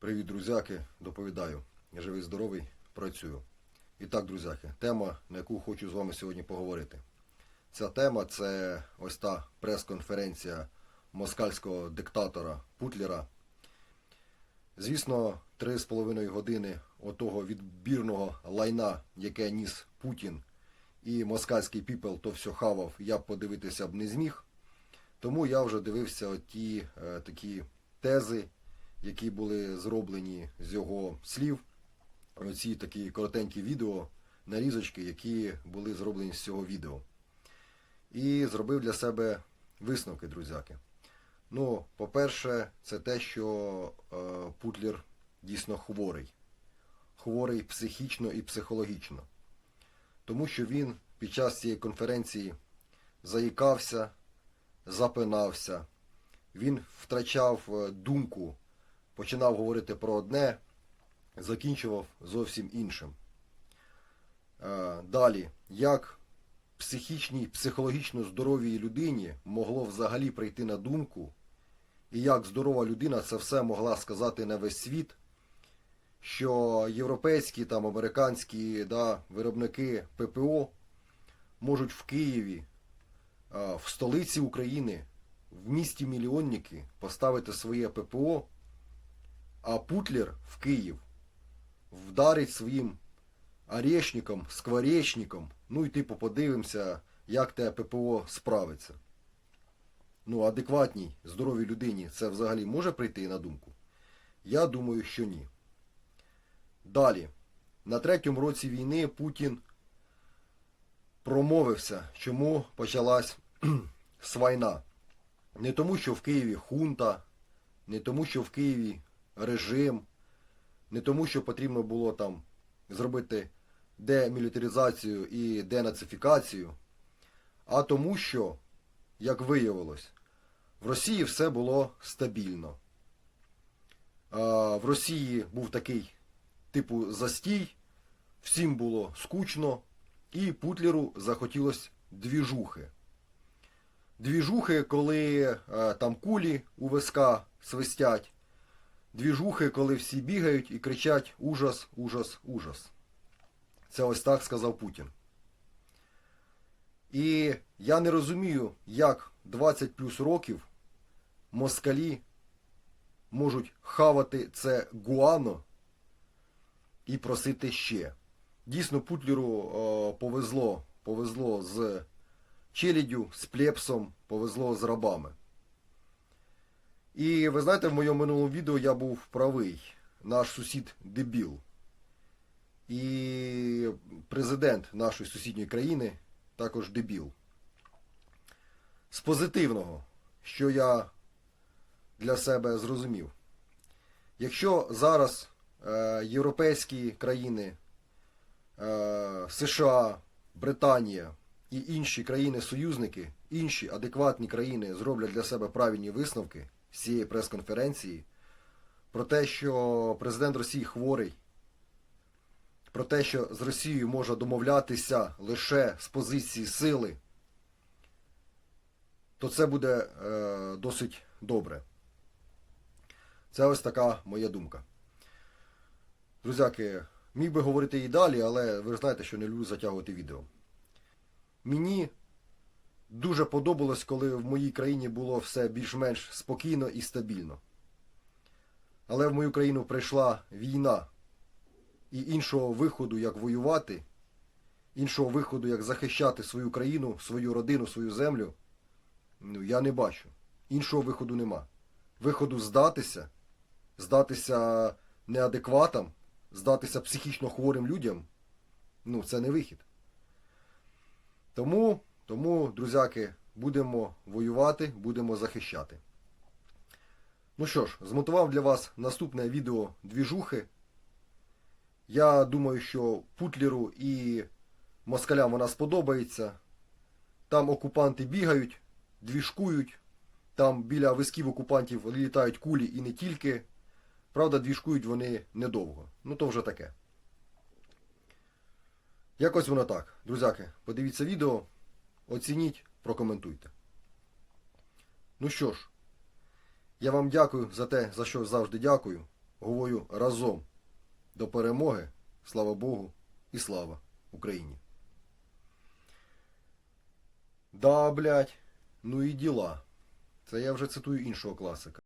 Привіт, друзяки, доповідаю. Я живий, здоровий, працюю. І так, друзяки, тема, на яку хочу з вами сьогодні поговорити. Ця тема це ось та прес-конференція москальського диктатора Путлера. Звісно, три з половиною години отого відбірного лайна, яке ніс Путін і москальський піпел, то все хавав, я б подивитися б не зміг. Тому я вже дивився ті е, такі тези, які були зроблені з його слів. Оці такі коротенькі відео, нарізочки, які були зроблені з цього відео. І зробив для себе висновки, друзяки. Ну, по-перше, це те, що е, Путлер дійсно хворий. Хворий психічно і психологічно. Тому що він під час цієї конференції заїкався, запинався, він втрачав е, думку, починав говорити про одне, закінчував зовсім іншим. Е, Далі, як психічній, психологічно здоровій людині могло взагалі прийти на думку, і як здорова людина це все могла сказати на весь світ, що європейські там американські да, виробники ППО можуть в Києві, в столиці України, в місті мільйонники поставити своє ППО, а Путлер в Київ вдарить своїм орешником, скворечником, ну і типу подивимося, як те ППО справиться. Ну, адекватній, здоровій людині це взагалі може прийти на думку? Я думаю, що ні. Далі. На третьому році війни Путін промовився, чому почалась свайна. Не тому, що в Києві хунта, не тому, що в Києві режим, не тому, що потрібно було там зробити демілітаризацію і денацифікацію, а тому, що, як виявилось, в Росії все було стабільно. В Росії був такий типу застій, всім було скучно, і Путлеру захотілось двіжухи. Двіжухи, коли е, там кулі у виска свистять, двіжухи, коли всі бігають і кричать ужас, ужас, ужас. Це ось так сказав Путін. І я не розумію, як 20 плюс років москалі можуть хавати це гуано і просити ще. Дійсно, Путлеру е, повезло, повезло з челяддю, з плепсом, повезло з рабами. І ви знаєте, в моєму минулому відео я був правий. Наш сусід дебіл. І президент нашої сусідньої країни також дебіл. З позитивного, що я для себе зрозумів. Якщо зараз е, європейські країни, е, США, Британія і інші країни-союзники, інші адекватні країни зроблять для себе правильні висновки з прес-конференції про те, що президент Росії хворий, про те, що з Росією можна домовлятися лише з позиції сили, то це буде е, досить добре. Це ось така моя думка. Друзяки, міг би говорити і далі, але ви знаєте, що не люблю затягувати відео. Мені дуже подобалось, коли в моїй країні було все більш-менш спокійно і стабільно. Але в мою країну прийшла війна, і іншого виходу, як воювати, іншого виходу, як захищати свою країну, свою родину, свою землю, ну, я не бачу. Іншого виходу нема. Виходу здатися, здатися неадекватам, здатися психічно хворим людям, ну, це не вихід. Тому, тому, друзяки, будемо воювати, будемо захищати. Ну що ж, змотував для вас наступне відео двіжухи. Я думаю, що Путлеру і москалям вона сподобається. Там окупанти бігають, двіжкують, там біля висків окупантів літають кулі і не тільки. Правда, двіжкують вони недовго. Ну то вже таке. Якось воно так. Друзяки, подивіться відео, оцініть, прокоментуйте. Ну що ж, я вам дякую за те, за що завжди дякую. говорю разом до перемоги. Слава Богу і слава Україні. Да, блядь, ну і діла. Це я вже цитую іншого класика.